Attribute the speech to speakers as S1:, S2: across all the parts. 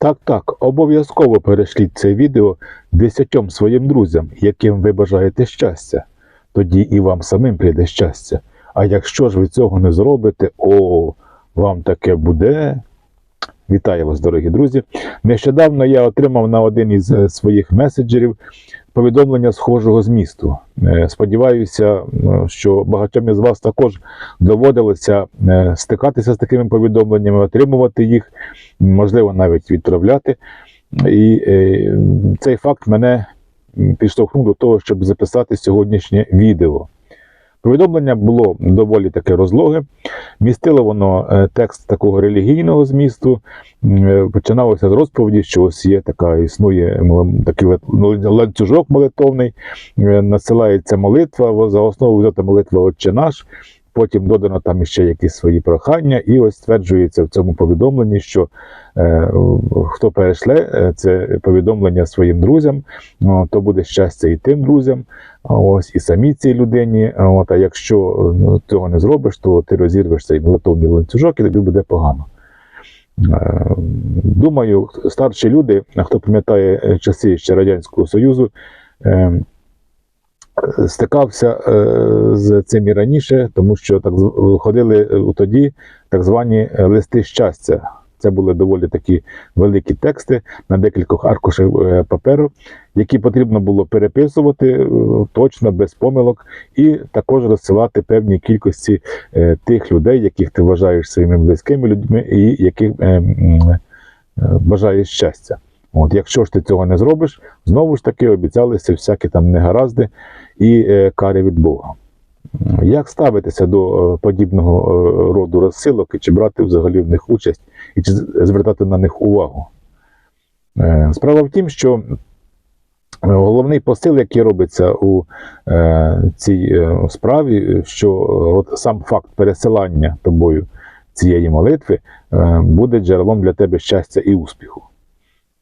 S1: Так, так, обов'язково перешліть це відео десятьом своїм друзям, яким ви бажаєте щастя. Тоді і вам самим прийде щастя. А якщо ж ви цього не зробите, о, вам таке буде. Вітаю вас, дорогі друзі. Нещодавно я отримав на один із е, своїх меседжерів повідомлення схожого змісту. Е, Сподіваюся, що багатьом із вас також доводилося е, стикатися з такими повідомленнями, отримувати їх, можливо, навіть відправляти. І е, цей факт мене підштовхнув до того, щоб записати сьогоднішнє відео. Повідомлення було доволі таке розлоге. Містило воно е, текст такого релігійного змісту. Е, Починалося з розповіді, що ось є така, існує такий ланцюжок молитовний, е, насилається молитва, за основу взята молитва Отче наш. Потім додано там ще якісь свої прохання, і ось стверджується в цьому повідомленні, що е, хто перешле е, це повідомлення своїм друзям, то буде щастя і тим друзям, ось і самій цій людині. А От, а якщо ну, цього не зробиш, то ти розірвеш цей молитовний ланцюжок і тобі буде погано. Е, Думаю, старші люди, хто пам'ятає е, часи ще Радянського Союзу, е, стикався е, з цим і раніше, тому що так ходили е, тоді так звані е, листи щастя. Це були доволі такі великі тексти на декількох аркушах паперу, які потрібно було переписувати точно, без помилок, і також розсилати певній кількості тих людей, яких ти вважаєш своїми близькими людьми, і яких е, е, бажаєш щастя. От, якщо ж ти цього не зробиш, знову ж таки обіцялися всякі там негаразди і е, кари від Бога. Як ставитися до е, подібного е, роду розсилок і чи брати взагалі в них участь, і чи звертати на них увагу? Е, Справа в тім, що е, головний посил, який робиться у е, цій е, справі, що от сам факт пересилання тобою цієї молитви е, буде джерелом для тебе щастя і успіху.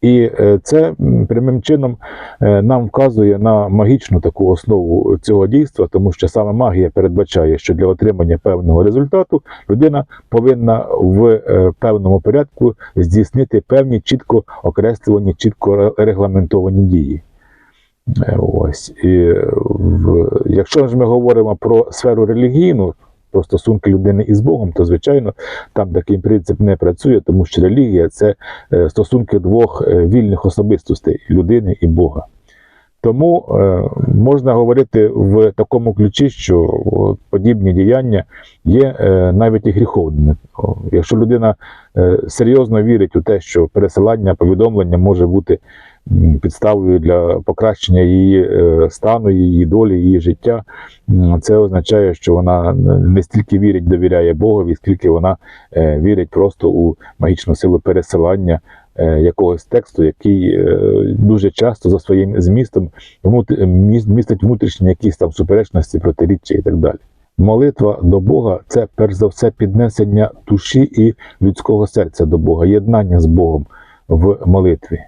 S1: І е, це прямим чином е, нам вказує на магічну таку основу цього дійства, тому що саме магія передбачає, що для отримання певного результату людина повинна в е, певному порядку здійснити певні чітко окреслювані, чітко регламентовані дії. Ось і в, якщо ж ми говоримо про сферу релігійну, про стосунки людини із Богом, то звичайно там такий принцип не працює, тому що релігія це е, стосунки двох е, вільних особистостей людини і Бога. Тому е, можна говорити в такому ключі, що подібні діяння є навіть і гріховними. Якщо людина серйозно вірить у те, що пересилання повідомлення може бути підставою для покращення її е, стану, її долі, її життя, це означає, що вона не стільки вірить, довіряє Богові, скільки вона е, вірить просто у магічну силу пересилання е, якогось тексту, який дуже часто за своїм змістом містить внутрішні якісь там суперечності, протиріччя і так далі. Молитва до Бога це перш за все піднесення душі і людського серця до Бога, єднання з Богом в молитві.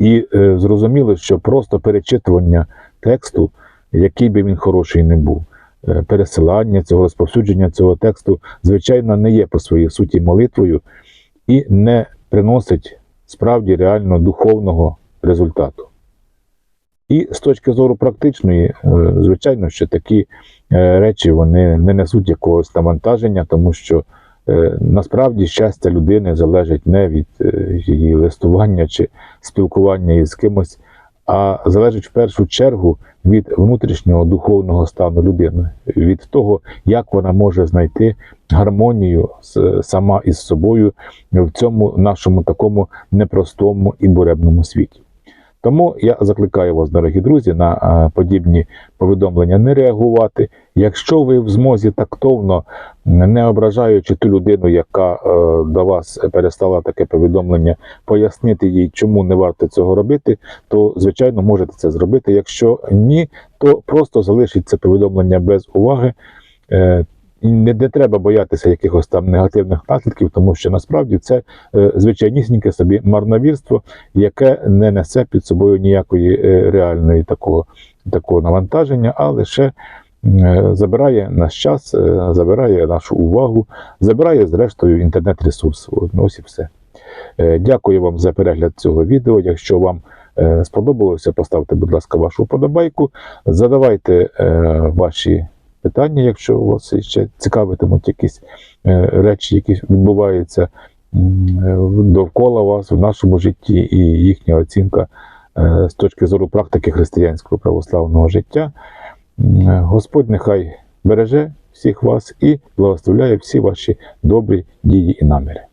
S1: І е, зрозуміло, що просто перечитування тексту, який би він хороший не був, е, пересилання цього розповсюдження цього тексту, звичайно, не є по своїй суті молитвою і не приносить справді реально духовного результату. І з точки зору практичної, е, звичайно, що такі е, речі вони не несуть якогось навантаження, тому що насправді щастя людини залежить не від е, її листування чи спілкування із кимось, а залежить в першу чергу від внутрішнього духовного стану людини, від того, як вона може знайти гармонію сама із собою в цьому нашому такому непростому і буребному світі. Тому я закликаю вас, дорогі друзі, на е, подібні повідомлення не реагувати. Якщо ви в змозі тактовно, не ображаючи ту людину, яка е, до вас перестала таке повідомлення, пояснити їй, чому не варто цього робити, то звичайно можете це зробити. Якщо ні, то просто залишіть це повідомлення без уваги. І не, не треба боятися якихось там негативних наслідків, тому що насправді це е, звичайнісіньке собі марновірство, яке не несе під собою ніякої е, реальної такого, такого навантаження, а лише е, забирає наш час, е, забирає нашу увагу, забирає зрештою інтернет-ресурс. Ну, Ось і все. Е, Дякую вам за перегляд цього відео. Якщо вам е, сподобалося, поставте, будь ласка, вашу вподобайку. Задавайте е, ваші питання, якщо у вас ще цікавитимуть якісь е, речі, які відбуваються е, довкола вас в нашому житті, і їхня оцінка е, з точки зору практики християнського православного життя. Господь нехай береже всіх вас і благословляє всі ваші добрі дії і наміри.